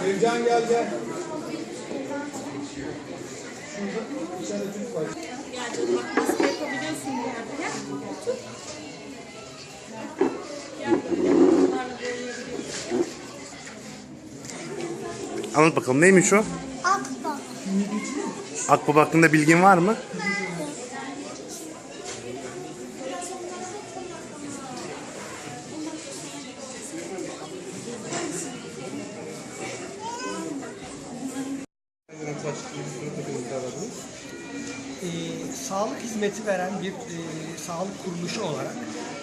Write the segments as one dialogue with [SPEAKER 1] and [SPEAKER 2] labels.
[SPEAKER 1] Sevcan gel gel. Şurada bir tane çocuk var.
[SPEAKER 2] Gel canım bak maske yapabiliyorsun bu arada. Gel. Otur. Gel böyle. Bunlarla boyayabiliyorsun.
[SPEAKER 3] Anlat bakalım neymiş o?
[SPEAKER 4] Akbaba.
[SPEAKER 3] Akbaba hakkında bilgin var mı?
[SPEAKER 5] Sağlık hizmeti veren bir e, sağlık kuruluşu olarak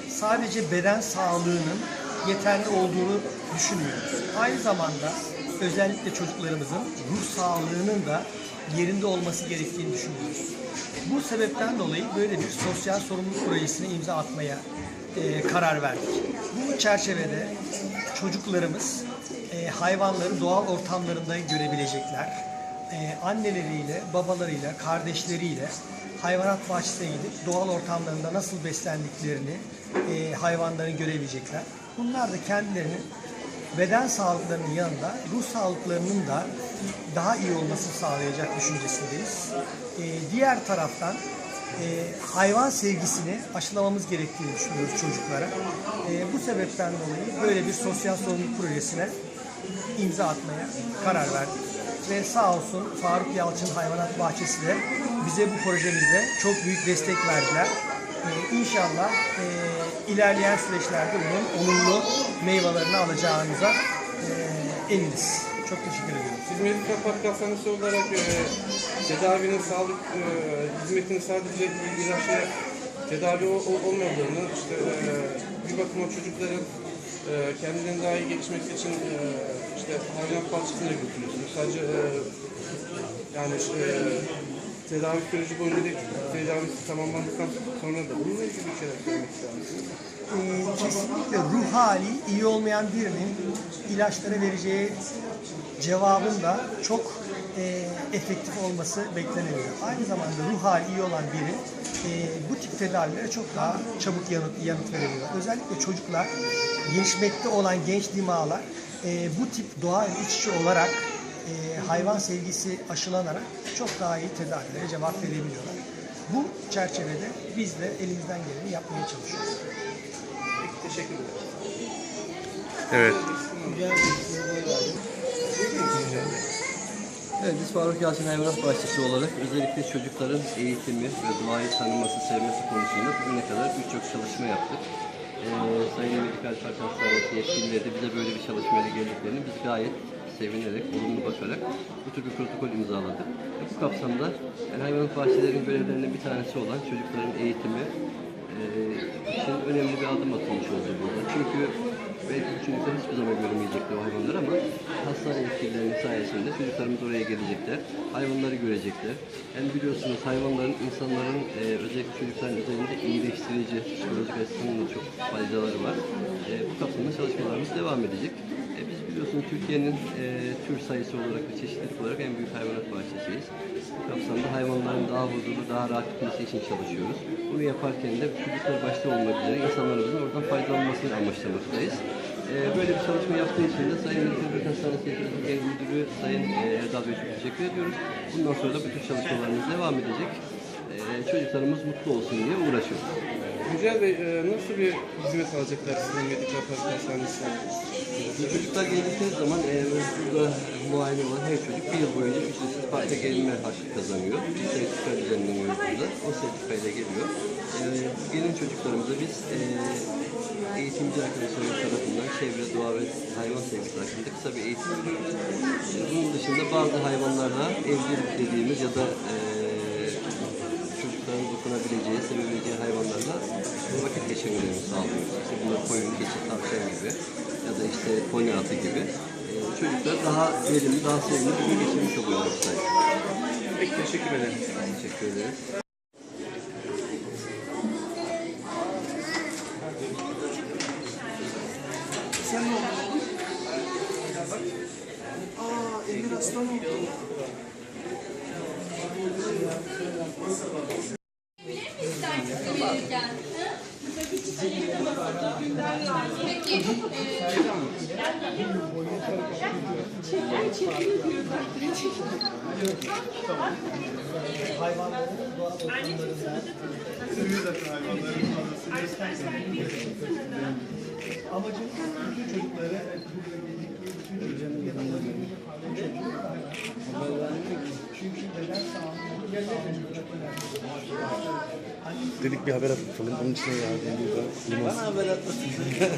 [SPEAKER 5] sadece beden sağlığının yeterli olduğunu düşünmüyoruz. Aynı zamanda özellikle çocuklarımızın ruh sağlığının da yerinde olması gerektiğini düşünüyoruz. Bu sebepten dolayı böyle bir sosyal sorumluluk projesine imza atmaya e, karar verdik. Bu çerçevede çocuklarımız e, hayvanları doğal ortamlarında görebilecekler e, anneleriyle, babalarıyla, kardeşleriyle hayvanat bahçesine gidip doğal ortamlarında nasıl beslendiklerini e, hayvanların görebilecekler. Bunlar da kendilerinin beden sağlıklarının yanında ruh sağlıklarının da daha iyi olmasını sağlayacak düşüncesindeyiz. E, diğer taraftan e, hayvan sevgisini aşılamamız gerektiğini düşünüyoruz çocuklara. E, bu sebepten dolayı böyle bir sosyal sorumluluk projesine imza atmaya karar verdik. Ve sağ olsun Faruk Yalçın Hayvanat Bahçesi de bize bu projemizde çok büyük destek verdiler. Ee, inşallah e, ilerleyen süreçlerde bunun olumlu meyvelerini alacağımıza e, eminiz. Çok teşekkür ediyorum.
[SPEAKER 6] Siz Medikal Park olarak e, tedavinin sağlık e, hizmetinin sadece ilaçla tedavi ol, ol- olmadığını, işte e, bir bakıma çocukların e, kendilerinin daha iyi gelişmesi için e, işte hayvanat bahçesine götürüyorsunuz. Sadece e, yani e, tedavi süreci boyunca değil, tedavisi tamamlandıktan sonra da bununla ilgili bir şeyler söylemek ister?
[SPEAKER 5] Ee, kesinlikle ruh hali iyi olmayan birinin ilaçlara vereceği cevabın da çok e, efektif olması beklenemiyor. Aynı zamanda ruh hali iyi olan biri e, bu tip tedavilere çok daha çabuk yanıt, yanıt verebiliyor. Özellikle çocuklar, gelişmekte olan genç dimağlar e, bu tip doğayla iç içe olarak e, hayvan sevgisi aşılanarak çok daha iyi tedavilere cevap verebiliyorlar. Bu çerçevede biz de elimizden geleni yapmaya çalışıyoruz.
[SPEAKER 6] Peki, teşekkür ederim.
[SPEAKER 3] Evet.
[SPEAKER 7] Evet, biz Faruk Yasin Hayvanat Bahçesi olarak özellikle çocukların eğitimi ve doğayı tanıması, sevmesi konusunda bugüne kadar birçok çalışma yaptık. Ee, Sayın Medikal Park Hastanesi yetkilileri de bize böyle bir çalışmayla geldiklerini biz gayet sevinerek, olumlu bakarak bu tür bir protokol imzaladık. Ve bu kapsamda yani hayvanat bahçelerinin görevlerinden bir tanesi olan çocukların eğitimi, e, için önemli bir adım atılmış oldu burada. Çünkü belki çocuklar hiçbir zaman görmeyecekler o hayvanları ama hastane yetkililerinin sayesinde çocuklarımız oraya gelecekler, hayvanları görecekler. Hem biliyorsunuz hayvanların insanların e, özellikle çocukların üzerinde iyileştirici, psikolojik açısından da çok faydaları var. E, bu kapsamda çalışmalarımız devam edecek. Biliyorsunuz Türkiye'nin e, tür sayısı olarak ve çeşitlilik olarak en büyük hayvanat bahçesiyiz. Bu kapsamda hayvanların daha huzurlu, daha rahat gitmesi için çalışıyoruz. Bunu yaparken de çocuklar başta olmak üzere insanlarımızın oradan faydalanmasını amaçlamaktayız. E, böyle bir çalışma yaptığı için de Sayın Büyük Hastanesi Yetkili Genel Müdürü Sayın e, Erdal Bey'e çok teşekkür ediyoruz. Bundan sonra da bütün çalışmalarımız devam edecek. E, çocuklarımız mutlu olsun diye uğraşıyoruz.
[SPEAKER 6] Yücel Bey, e, nasıl bir hizmet alacaklar sizin Medikal Park Hastanesi'ne?
[SPEAKER 7] Çocuklar geldikleri zaman e, burada muayene olan her çocuk bir yıl boyunca ücretsiz parka gelme hakkı kazanıyor. Bir sertifika düzenleniyor burada. O sertifikayla geliyor. E, gelen çocuklarımıza biz e, eğitimci arkadaşlarımız tarafından çevre, doğa ve hayvan sevgisi hakkında kısa bir eğitim veriyoruz. E, bunun dışında bazı hayvanlarla evcil dediğimiz ya da e, çocukların dokunabileceği, sevebileceği hayvanlarla vakit geçirmelerini sağlıyoruz. İşte bunlar koyun, keçi, tavşan gibi ya da işte pony atı gibi. Ee, çocuklar daha verimli, daha sevimli bir gün geçirmiş oluyorlar.
[SPEAKER 6] Peki teşekkür ederim.
[SPEAKER 7] Teşekkür ederiz.
[SPEAKER 5] Hayvanların doğal ortamlarında Amacım bütün çocukları, burada bildikleri bütün çocukları yanlarında çocuğu öğrenmek. Çünkü beden sağlığı gerçekten çok önemli.
[SPEAKER 3] Dedik bir haber atalım. Onun için geldim burada. Limon.
[SPEAKER 7] Bana haber
[SPEAKER 5] sevgisi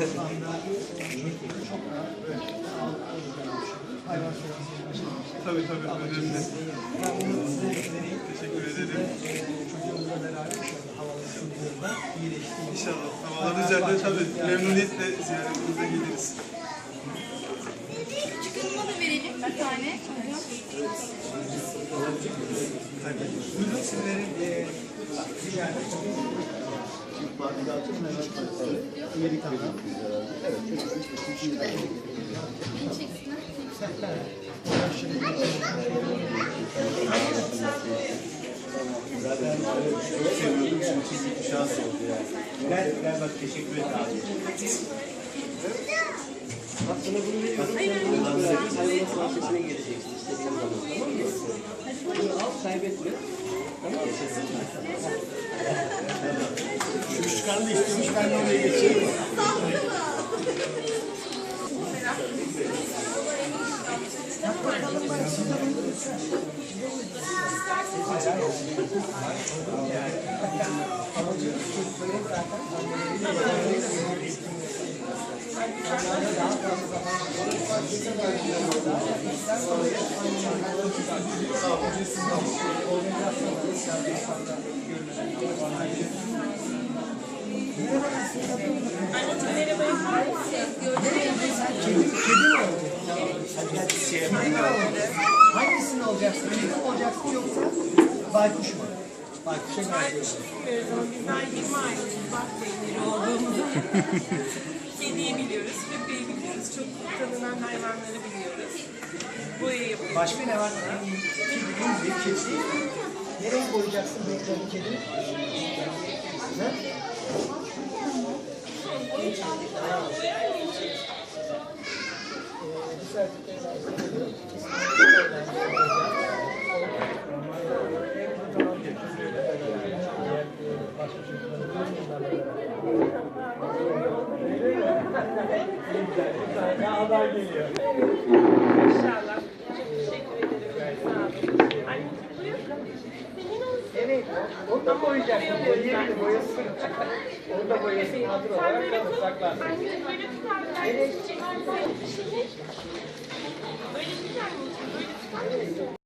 [SPEAKER 4] Tabii tabii önemli.
[SPEAKER 5] Ben bunu size vereyim.
[SPEAKER 4] Teşekkür ederim.
[SPEAKER 5] Çocuğumuzla beraber
[SPEAKER 4] İnşallah. Havalar üzerinde tabii memnuniyetle ziyaretinize geliriz.
[SPEAKER 2] Küçük hanıma da verelim bir tane.
[SPEAKER 5] Buyurun sizlerin e, yani yedi tane.
[SPEAKER 1] Seviyordum şimdi çizik bir şans oldu yani. Gel gel bak teşekkür et abi.
[SPEAKER 7] Bak sana bunu veriyorum. Sen bunu bırakıp hayvanat bahçesine geleceksin istediğin zaman. Tamam mı? Bunu al kaybetme.
[SPEAKER 1] Şu çıkan da istemiş ben de oraya geçeyim.
[SPEAKER 5] Hangisini olacaksın? Kedi mi olacaksın yoksa baykuş mu? Baykuşa geldi.
[SPEAKER 8] Bizler 20 aylık bak beyinleri olduğumuzu kediyi biliyoruz, köpeği biliyoruz, çok tanınan hayvanları biliyoruz. Boya yapıyoruz.
[SPEAKER 5] Başka ne var? Kedi, bir kedi. Nereye koyacaksın bekleyen kedi? Ne?
[SPEAKER 8] İnşallah. Teşekkür ederim. Sağ olun. Anneciğim buyurun.
[SPEAKER 5] Evet, onu da koyacaksın. Boyayabilir, boyasın. Onu da boyasın. Hatır olarak kalır, saklar.
[SPEAKER 8] Anne böyle tutar mısın? Böyle tutar mısın? Böyle tutar mısın?